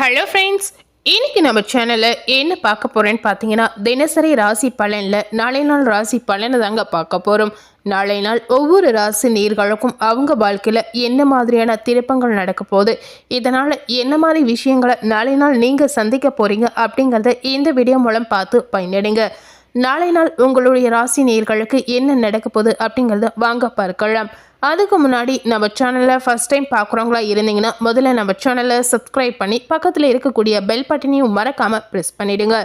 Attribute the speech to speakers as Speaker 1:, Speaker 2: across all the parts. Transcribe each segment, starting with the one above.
Speaker 1: Hello friends இன்னைக்கு நம்ம சேனலில் என்ன பார்க்க போகிறேன்னு பார்த்தீங்கன்னா தினசரி ராசி பலனில் நாளை நாள் ராசி பலனை தாங்க பார்க்க போகிறோம் நாளை நாள் ஒவ்வொரு ராசி நீர்களுக்கும் அவங்க வாழ்க்கையில் என்ன மாதிரியான திருப்பங்கள் நடக்க போகுது? இதனால் என்ன மாதிரி விஷயங்களை நாளை நாள் நீங்கள் சந்திக்க போகிறீங்க அப்படிங்கிறத இந்த வீடியோ மூலம் பார்த்து பயனடைங்க. நாளை நாள் உங்களுடைய ராசி நேர்களுக்கு என்ன நடக்க போகுது அப்படிங்கிறத வாங்க பார்க்கலாம். அதுக்கு முன்னாடி நம்ம சேனலை ஃபஸ்ட் டைம் பார்க்குறவங்களா இருந்தீங்கன்னா முதல்ல நம்ம சேனலை சப்ஸ்கிரைப் பண்ணி பக்கத்தில் இருக்கக்கூடிய பெல் பட்டனையும் மறக்காமல் ப்ரெஸ் பண்ணிவிடுங்க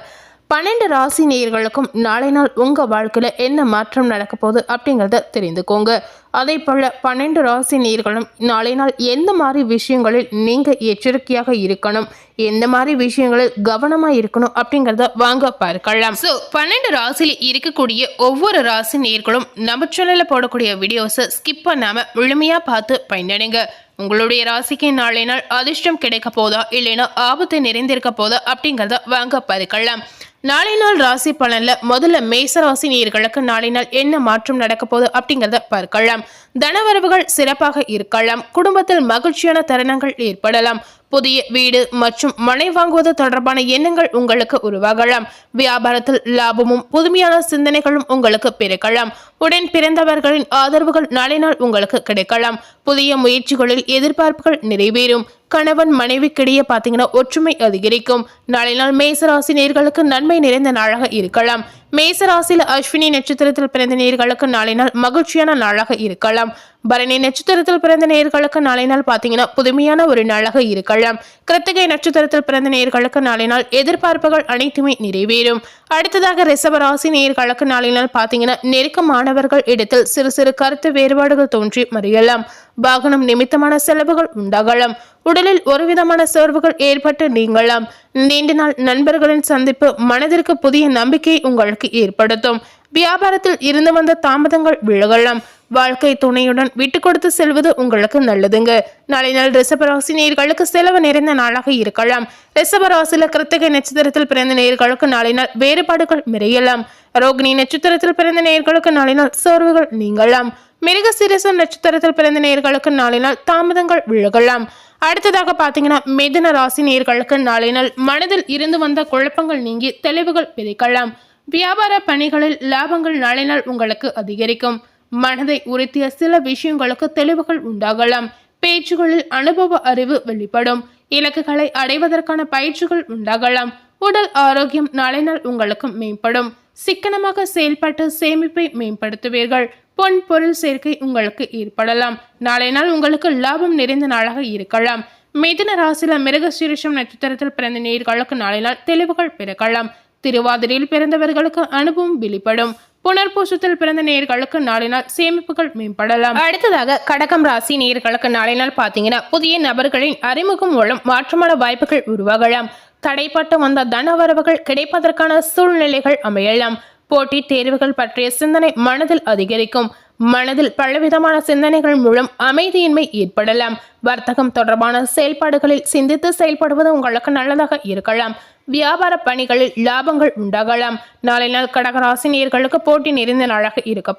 Speaker 1: பன்னெண்டு ராசி நேயர்களுக்கும் நாளை நாள் உங்கள் வாழ்க்கையில் என்ன மாற்றம் நடக்க போகுது அப்படிங்கிறத தெரிந்துக்கோங்க. அதே போல் பன்னெண்டு ராசி நீர்களும் நாளை நாள் எந்த மாதிரி விஷயங்களில் நீங்கள் எச்சரிக்கையாக இருக்கணும்? எந்த மாதிரி விஷயங்களில் கவனமாக இருக்கணும்? அப்படிங்கிறத வாங்க பார்க்கலாம். ஸோ பன்னெண்டு ராசியில் இருக்கக்கூடிய ஒவ்வொரு ராசி நேர்களும் நம்ம சேனலில் போடக்கூடிய வீடியோஸை ஸ்கிப் பண்ணாமல் முழுமையாக பார்த்து பயனடைங்க. உங்களுடைய ராசிக்கு நாளை நாள் அதிர்ஷ்டம் கிடைக்க போதா? இல்லைன்னா ஆபத்து நிறைந்திருக்க போதா? அப்படிங்கிறத வாங்க பார்க்கலாம். நாளை நாள் ராசி பலனில் முதல்ல மேச ராசி நேர்களுக்கு நாளை நாள் என்ன மாற்றம் நடக்க போகுது? அப்படிங்கிறத பார்க்கலாம். தனவரவுகள் சிறப்பாக இருக்கலாம். குடும்பத்தில் மகிழ்ச்சியான தருணங்கள் ஏற்படலாம். புதிய வீடு மற்றும் மனை வாங்குவது தொடர்பான எண்ணங்கள் உங்களுக்கு உருவாகலாம். வியாபாரத்தில் லாபமும் புதுமையான சிந்தனைகளும் உங்களுக்கு பிறக்கலாம். உடன் பிறந்தவர்களின் ஆதரவுகள் நாளை நாள் உங்களுக்கு கிடைக்கலாம். புதிய முயற்சிகளில் எதிர்பார்ப்புகள் நிறைவேறும். கணவன் மனைவிக்கிடையே பார்த்தீங்கன்னா ஒற்றுமை அதிகரிக்கும். நாளை நாள் மேசராசி நேர்களுக்கு நன்மை நிறைந்த நாளாக இருக்கலாம். மேசராசியில் அஸ்வினி நட்சத்திரத்தில் பிறந்த நேர்களுக்கு நாளை நாள் மகிழ்ச்சியான நாளாக இருக்கலாம். பரணி நட்சத்திரத்தில் பிறந்த நேர்களுக்கு நாளை நாள் பார்த்தீங்கன்னா புதுமையான ஒரு நாளாக இருக்கலாம். கிருத்திகை நட்சத்திரத்தில் பிறந்த நேர்களுக்கு நாளை நாள் எதிர்பார்ப்புகள் அனைத்துமே நிறைவேறும். அடுத்ததாக ரிசவராசி நேர்களுக்கு நாளை நாள் பார்த்தீங்கன்னா நெருக்கமானவர்கள் இடத்தில் சிறு சிறு கருத்து வேறுபாடுகள் தோன்றி மறியலாம். வாகனம் நிமித்தமான செலவுகள் உண்டாகலாம். உடலில் ஒரு விதமான சோர்வுகள் ஏற்பட்டு நீங்களாம் நீண்ட நாள் நண்பர்களின் சந்திப்பு மனதிற்கு புதிய நம்பிக்கை உங்களுக்கு ஏற்படுத்தும். வியாபாரத்தில் இருந்து வந்த தாமதங்கள் விலகலாம். வாழ்க்கை துணையுடன் விட்டு கொடுத்து செல்வது உங்களுக்கு நல்லதுங்க. நாளை நாள் ரிசபராசி நேர்களுக்கு செலவு நிறைந்த நாளாக இருக்கலாம். ரிசபராசில கிருத்திகை நட்சத்திரத்தில் பிறந்த நேர்களுக்கு நாளை நாள் வேறுபாடுகள் மிரையலாம் ரோகிணி நட்சத்திரத்தில் பிறந்த நேர்களுக்கு நாளை நாள் சோர்வுகள் நீங்கலாம். மிருக சிரசம் நட்சத்திரத்தில் பிறந்த நேர்களுக்கு நாளை நாள் தாமதங்கள் விலகலாம். அடுத்ததாக பார்த்தீங்கன்னா மிதன ராசி நேர்களுக்கு நாளை நாள் மனதில் இருந்து வந்த குழப்பங்கள் நீங்கி தெளிவுகள் பிரிக்கலாம் வியாபார பணிகளில் லாபங்கள் நாளை நாள் உங்களுக்கு அதிகரிக்கும். மனதை உறுத்திய சில விஷயங்களுக்கு தெளிவுகள் உண்டாகலாம். பேச்சுகளில் அனுபவ அறிவு வெளிப்படும். இலக்குகளை அடைவதற்கான பயிற்சிகள் உண்டாகலாம். உடல் ஆரோக்கியம் நாளை நாள் உங்களுக்கு மேம்படும். சிக்கனமாக செயல்பட்டு சேமிப்பை மேம்படுத்துவீர்கள். பொன் பொருள் சேர்க்கை உங்களுக்கு ஏற்படலாம். நாளை நாள் உங்களுக்கு லாபம் நிறைந்த நாளாக இருக்கலாம். மிதுன ராசில மிருகசீரிஷம் நட்சத்திரத்தில் பிறந்த நேர்களுக்கு நாளை நாள் தெளிவுகள் பிறக்கலாம். திருவாதிரையில் பிறந்தவர்களுக்கு அனுபவம் வெளிப்படும். புனர்பூசத்தில் பிறந்த நேர்களுக்கு நாளை நாள் சேமிப்புகள் மேம்படலாம். அடுத்ததாக கடகம் ராசி நேர்களுக்கு நாளை நாள் பார்த்தீங்கன்னா புதிய நபர்களின் அறிமுகம் மூலம் மாற்றமான வாய்ப்புகள் உருவாகலாம். தடைப்பட்டு வந்த தனவரவுகள் கிடைப்பதற்கான சூழ்நிலைகள் அமையலாம். போட்டித் தேர்வுகள் பற்றிய சிந்தனை மனதில் அதிகரிக்கும். மனதில் பலவிதமான சிந்தனைகள் மூலம் அமைதியின்மை ஏற்படலாம். வர்த்தகம் தொடர்பான செயல்பாடுகளில் சிந்தித்து செயல்படுவது உங்களுக்கு நல்லதாக இருக்கலாம். வியாபார பணிகளில் லாபங்கள் உண்டாகலாம். நாளை நாள் கடகராசினியர்களுக்கு போட்டி நிறைந்த நாளாக இருக்க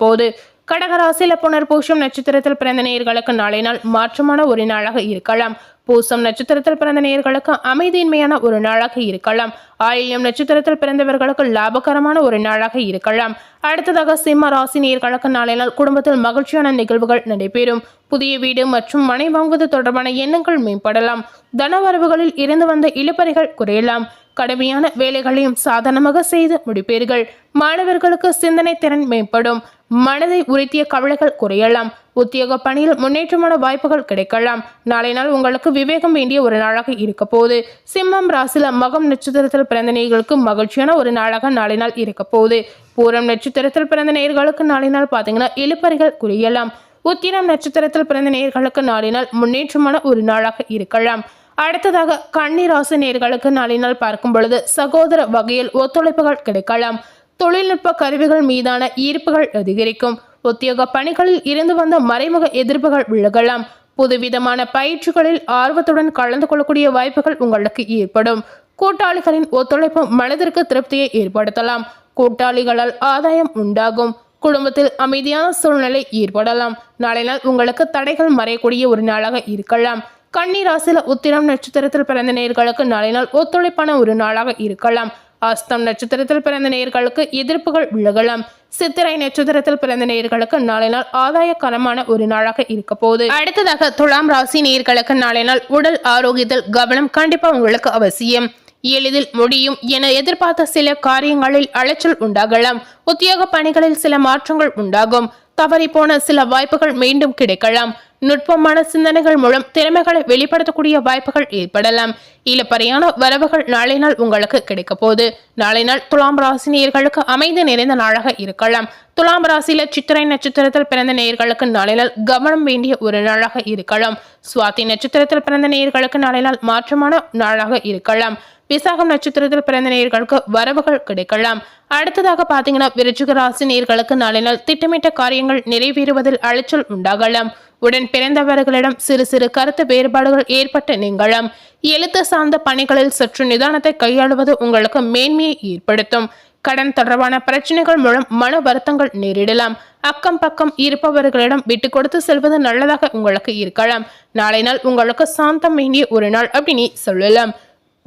Speaker 1: கடகராசியில் கடகராசில புனர்பூஷம் நட்சத்திரத்தில் பிறந்த நேர்களுக்கு நாளை நாள் மாற்றமான ஒரு நாளாக இருக்கலாம். பூசம் நட்சத்திரத்தில் பிறந்த நேர்களுக்கு அமைதியின்மையான ஒரு நாளாக இருக்கலாம். ஆயில்யம் நட்சத்திரத்தில் பிறந்தவர்களுக்கு லாபகரமான ஒரு நாளாக இருக்கலாம். அடுத்ததாக சிம்ம ராசி நேர்களுக்கு நாளை நாள் குடும்பத்தில் மகிழ்ச்சியான நிகழ்வுகள் நடைபெறும். புதிய வீடு மற்றும் மனை வாங்குவது தொடர்பான எண்ணங்கள் மேம்படலாம். தனவரவுகளில் இருந்து வந்த இழுபறிகள் குறையலாம். கடுமையான வேலைகளையும் சாதனமாக செய்து முடிப்பீர்கள். மாணவர்களுக்கு சிந்தனை திறன் மேம்படும். மனதை உறுத்திய கவலைகள் குறையலாம். உத்தியோக பணியில் முன்னேற்றமான வாய்ப்புகள் கிடைக்கலாம். நாளை நாள் உங்களுக்கு விவேகம் வேண்டிய ஒரு நாளாக இருக்க போகுது. சிம்மம் ராசில மகம் நட்சத்திரத்தில் பிறந்த நேர்களுக்கு மகிழ்ச்சியான ஒரு நாளாக நாளை நாள் இருக்க போகுது. பூரம் நட்சத்திரத்தில் பிறந்த நேர்களுக்கு நாளை நாள் பார்த்தீங்கன்னா இழுப்பறிகள் குறையலாம். உத்திரம் நட்சத்திரத்தில் பிறந்த நேர்களுக்கு நாளை நாள் முன்னேற்றமான ஒரு நாளாக இருக்கலாம். அடுத்ததாக கன்னிராசி நேர்களுக்கு நாளை நாள் பார்க்கும் பொழுது சகோதர வகையில் ஒத்துழைப்புகள் கிடைக்கலாம். தொழில்நுட்ப கருவிகள் மீதான ஈர்ப்புகள் அதிகரிக்கும். உத்தியோக பணிகளில் இருந்து வந்த மறைமுக எதிர்ப்புகள் விலகலாம். புதுவிதமான பயிற்சிகளில் ஆர்வத்துடன் கலந்து கொள்ளக்கூடிய வாய்ப்புகள் உங்களுக்கு ஏற்படும். கூட்டாளிகளின் ஒத்துழைப்பு மனதிற்கு திருப்தியை ஏற்படுத்தலாம். கூட்டாளிகளால் ஆதாயம் உண்டாகும். குடும்பத்தில் அமைதியான சூழ்நிலை ஏற்படலாம். நாளை நாள் உங்களுக்கு தடைகள் மறையக்கூடிய ஒரு நாளாக இருக்கலாம். கன்னி உத்திரம் நட்சத்திரத்தில் பிறந்த நேர்களுக்கு நாளை நாள் ஒத்துழைப்பான ஒரு நாளாக இருக்கலாம். அஸ்தம் நட்சத்திரத்தில் பிறந்த நேர்களுக்கு எதிர்ப்புகள் விலகலாம். சித்திரை நட்சத்திரத்தில் பிறந்த நேர்களுக்கு நாளை நாள் ஆதாயகரமான ஒரு நாளாக இருக்க போகுது. அடுத்ததாக துலாம் ராசி நேர்களுக்கு நாளை நாள் உடல் ஆரோக்கியத்தில் கவனம் கண்டிப்பா உங்களுக்கு அவசியம். எளிதில் முடியும் என எதிர்பார்த்த சில காரியங்களில் அலைச்சல் உண்டாகலாம். உத்தியோக பணிகளில் சில மாற்றங்கள் உண்டாகும். தவறி போன சில வாய்ப்புகள் மீண்டும் கிடைக்கலாம். நுட்பமான சிந்தனைகள் மூலம் திறமைகளை வெளிப்படுத்தக்கூடிய வாய்ப்புகள் ஏற்படலாம். இலப்பறையான வரவுகள் நாளை நாள் உங்களுக்கு கிடைக்க போகுது. நாளை நாள் துலாம் ராசி நேயர்களுக்கு அமைந்து நிறைந்த நாளாக இருக்கலாம். துலாம் ராசியில சித்திரை நட்சத்திரத்தில் பிறந்த நேயர்களுக்கு நாளை நாள் கவனம் வேண்டிய ஒரு நாளாக இருக்கலாம். சுவாதி நட்சத்திரத்தில் பிறந்த நேயர்களுக்கு நாளை நாள் மாற்றமான நாளாக இருக்கலாம். விசாகம் நட்சத்திரத்தில் பிறந்த நேயர்களுக்கு வரவுகள் கிடைக்கலாம். அடுத்ததாக பாத்தீங்கன்னா விருச்சிக ராசி நேர்களுக்கு நாளை நாள் திட்டமிட்ட காரியங்கள் நிறைவேறுவதில் அலைச்சல் உண்டாகலாம். உடன் பிறந்தவர்களிடம் சிறு சிறு கருத்து வேறுபாடுகள் ஏற்பட்டு நீங்களும் எழுத்து சார்ந்த பணிகளில் சற்று நிதானத்தை கையாளுவது உங்களுக்கு மேன்மையை ஏற்படுத்தும். கடன் தொடர்பான பிரச்சனைகள் மூலம் மன வருத்தங்கள் நேரிடலாம். அக்கம் பக்கம் இருப்பவர்களிடம் விட்டு கொடுத்து செல்வது நல்லதாக உங்களுக்கு இருக்கலாம். நாளை நாள் உங்களுக்கு சாந்தம் வேண்டிய ஒரு நாள் அப்படின்னு சொல்லலாம்.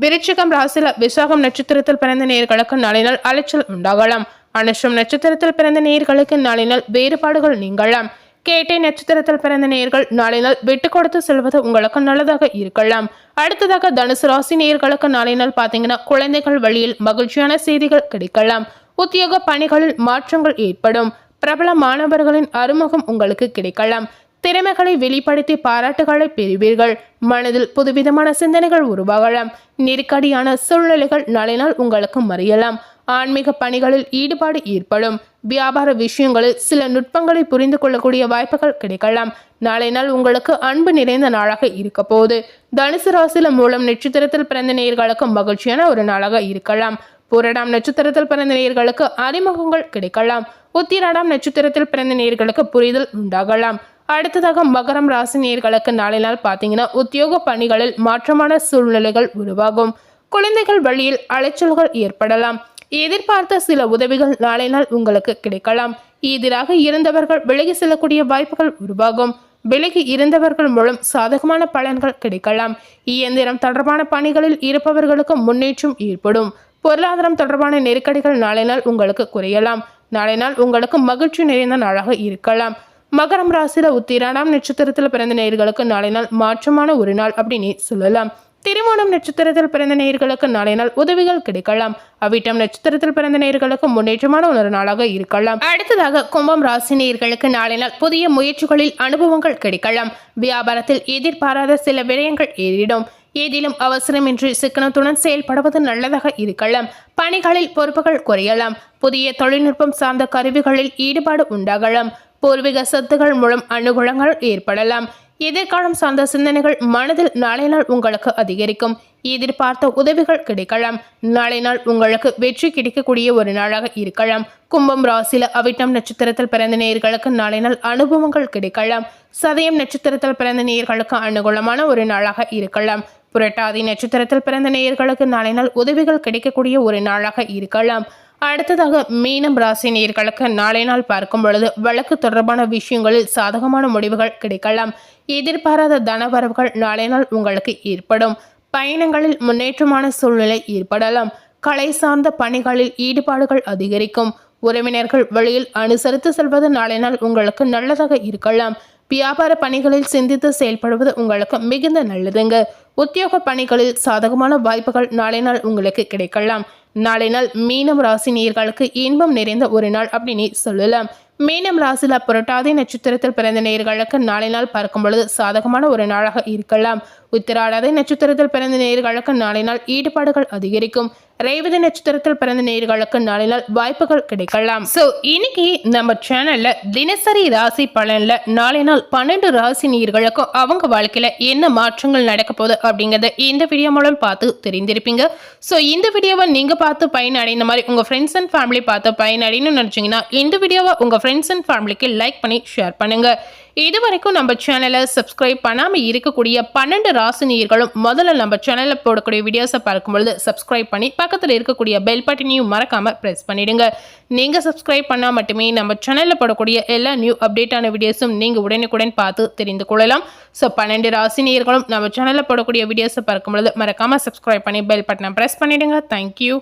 Speaker 1: விருச்சிகம் ராசில விசாகம் நட்சத்திரத்தில் பிறந்த நேர்களுக்கு நாளை நாள் அலைச்சல் உண்டாகலாம். அனுஷம் நட்சத்திரத்தில் பிறந்த நேர்களுக்கு நாளை நாள் வேறுபாடுகள் நீங்கலாம். கேட்டை நட்சத்திரத்தில் பிறந்த நேர்கள் நாளை நாள் விட்டு கொடுத்து செல்வது உங்களுக்கு நல்லதாக இருக்கலாம். அடுத்ததாக தனுசு ராசி நேர்களுக்கு நாளை நாள் பார்த்தீங்கன்னா குழந்தைகள் வழியில் மகிழ்ச்சியான செய்திகள் கிடைக்கலாம். உத்தியோக பணிகளில் மாற்றங்கள் ஏற்படும். பிரபல மாணவர்களின் அறிமுகம் உங்களுக்கு கிடைக்கலாம். திறமைகளை வெளிப்படுத்தி பாராட்டுகளை பெறுவீர்கள். மனதில் புதுவிதமான சிந்தனைகள் உருவாகலாம். நெருக்கடியான சூழ்நிலைகள் நாளை நாள் உங்களுக்கு மறியலாம். ஆன்மீக பணிகளில் ஈடுபாடு ஏற்படும். வியாபார விஷயங்களில் சில நுட்பங்களை புரிந்து கொள்ளக்கூடிய வாய்ப்புகள் கிடைக்கலாம். நாளை நாள் உங்களுக்கு அன்பு நிறைந்த நாளாக இருக்க போகுது. தனுசு ராசில மூலம் நட்சத்திரத்தில் பிறந்த நேயர்களுக்கு மகிழ்ச்சியான ஒரு நாளாக இருக்கலாம். புரடாம் நட்சத்திரத்தில் பிறந்த நேயர்களுக்கு அறிமுகங்கள் கிடைக்கலாம். உத்திராடாம் நட்சத்திரத்தில் பிறந்த நேயர்களுக்கு புரிதல் உண்டாகலாம். அடுத்ததாக மகரம் ராசி நேர்களுக்கு நாளை நாள் பார்த்தீங்கன்னா உத்தியோக பணிகளில் மாற்றமான சூழ்நிலைகள் உருவாகும். குழந்தைகள் வழியில் அலைச்சல்கள் ஏற்படலாம். எதிர்பார்த்த சில உதவிகள் நாளை நாள் உங்களுக்கு கிடைக்கலாம். எதிராக இருந்தவர்கள் விலகி செல்லக்கூடிய வாய்ப்புகள் உருவாகும். விலகி இருந்தவர்கள் மூலம் சாதகமான பலன்கள் கிடைக்கலாம். இயந்திரம் தொடர்பான பணிகளில் இருப்பவர்களுக்கு முன்னேற்றம் ஏற்படும். பொருளாதாரம் தொடர்பான நெருக்கடிகள் நாளை நாள் உங்களுக்கு குறையலாம். நாளை நாள் உங்களுக்கு மகிழ்ச்சி நிறைந்த நாளாக இருக்கலாம். மகரம் ராசியில உத்திராடாம் நட்சத்திரத்தில் பிறந்த நேர்களுக்கு நாளை நாள் மாற்றமான ஒரு நாள் அப்படின்னு சொல்லலாம். திருமணம் நட்சத்திரத்தில் பிறந்த நேயர்களுக்கு நாளை நாள் உதவிகள் கிடைக்கலாம். அவிட்டம் நட்சத்திரத்தில் பிறந்த நேயர்களுக்கு முன்னேற்றமான ஒரு நாளாக இருக்கலாம். அடுத்ததாக கும்பம் ராசி நேயர்களுக்கு நாளை நாள் புதிய முயற்சிகளில் அனுபவங்கள் கிடைக்கலாம். வியாபாரத்தில் எதிர்பாராத சில விடயங்கள் ஏறிடும். ஏதிலும் அவசரமின்றி சிக்கனத்துடன் செயல்படுவது நல்லதாக இருக்கலாம். பணிகளில் பொறுப்புகள் குறையலாம். புதிய தொழில்நுட்பம் சார்ந்த கருவிகளில் ஈடுபாடு உண்டாகலாம். பூர்வீக சொத்துகள் மூலம் அனுகூலங்கள் ஏற்படலாம். எதிர்காலம் சார்ந்த சிந்தனைகள் மனதில் நாளை நாள் உங்களுக்கு அதிகரிக்கும். எதிர்பார்த்த உதவிகள் கிடைக்கலாம். நாளை நாள் உங்களுக்கு வெற்றி கிடைக்கக்கூடிய ஒரு நாளாக இருக்கலாம். கும்பம் ராசியில அவிட்டம் நட்சத்திரத்தில் பிறந்த நேயர்களுக்கு நாளை நாள் அனுபவங்கள் கிடைக்கலாம். சதயம் நட்சத்திரத்தில் பிறந்த நேயர்களுக்கு அனுகூலமான ஒரு நாளாக இருக்கலாம். புரட்டாதி நட்சத்திரத்தில் பிறந்த நேயர்களுக்கு நாளை நாள் உதவிகள் கிடைக்கக்கூடிய ஒரு நாளாக இருக்கலாம். அடுத்ததாக மீனம் ராசி நேர்களுக்கு நாளை நாள் பார்க்கும் பொழுது வழக்கு தொடர்பான விஷயங்களில் சாதகமான முடிவுகள் கிடைக்கலாம். எதிர்பாராத தனவரவுகள் நாளை நாள் உங்களுக்கு ஏற்படும். பயணங்களில் முன்னேற்றமான சூழ்நிலை ஏற்படலாம். கலை சார்ந்த பணிகளில் ஈடுபாடுகள் அதிகரிக்கும். உறவினர்கள் வழியில் அனுசரித்து செல்வது நாளை நாள் உங்களுக்கு நல்லதாக இருக்கலாம். வியாபார பணிகளில் சிந்தித்து செயல்படுவது உங்களுக்கு மிகுந்த நல்லதுங்க. உத்தியோக பணிகளில் சாதகமான வாய்ப்புகள் நாளை நாள் உங்களுக்கு கிடைக்கலாம். நாளை நாள் மீனம் ராசி நேர்களுக்கு இன்பம் நிறைந்த ஒரு நாள் அப்படின்னு சொல்லலாம். மீனம் ராசியில் புரட்டாதி நட்சத்திரத்தில் பிறந்த நேர்களுக்கு நாளை நாள் பார்க்கும் பொழுது சாதகமான ஒரு நாளாக இருக்கலாம். உத்திராடாத நட்சத்திரத்தில் பிறந்த நேர்களுக்கு நாளை நாள் ஈடுபாடுகள் அதிகரிக்கும். ரேவதி நட்சத்திரத்தில் பிறந்த நேர்களுக்கு நாளை நாள் வாய்ப்புகள் கிடைக்கலாம். ஸோ இன்னைக்கு நம்ம சேனல்ல தினசரி ராசி பலன்ல நாளை நாள் பன்னெண்டு ராசி நேர்களுக்கும் அவங்க வாழ்க்கையில என்ன மாற்றங்கள் நடக்க போகுது அப்படிங்கறத இந்த வீடியோ மூலம் பார்த்து தெரிந்திருப்பீங்க. ஸோ இந்த வீடியோவை நீங்க பார்த்து பயனடைந்த மாதிரி உங்க ஃப்ரெண்ட்ஸ் அண்ட் ஃபேமிலி பார்த்து பயனடைன்னு நினைச்சீங்கன்னா இந்த வீடியோவை உங்க ஃப்ரெண்ட்ஸ் அண்ட் ஃபேமிலிக்கு லைக் பண்ணி ஷேர் பண்ணுங்க. இது வரைக்கும் நம்ம சேனலை சப்ஸ்கிரைப் பண்ணாமல் இருக்கக்கூடிய பன்னெண்டு ராசினியர்களும் முதல்ல நம்ம சேனலில் போடக்கூடிய வீடியோஸை பார்க்கும்பொழுது சப்ஸ்கிரைப் பண்ணி பக்கத்தில் இருக்கக்கூடிய பெல் பட்டனையும் மறக்காமல் ப்ரெஸ் பண்ணிவிடுங்க நீங்கள் சப்ஸ்கிரைப் பண்ணால் மட்டுமே நம்ம சேனலில் போடக்கூடிய எல்லா நியூ அப்டேட்டான வீடியோஸும் நீங்கள் உடனுக்குடன் பார்த்து தெரிந்து கொள்ளலாம். ஸோ பன்னெண்டு ராசினியர்களும் நம்ம சேனலில் போடக்கூடிய வீடியோஸை பார்க்கும்பொழுது மறக்காமல் சப்ஸ்கிரைப் பண்ணி பெல் பட்டனை ப்ரெஸ் பண்ணிடுங்க. தேங்க்யூ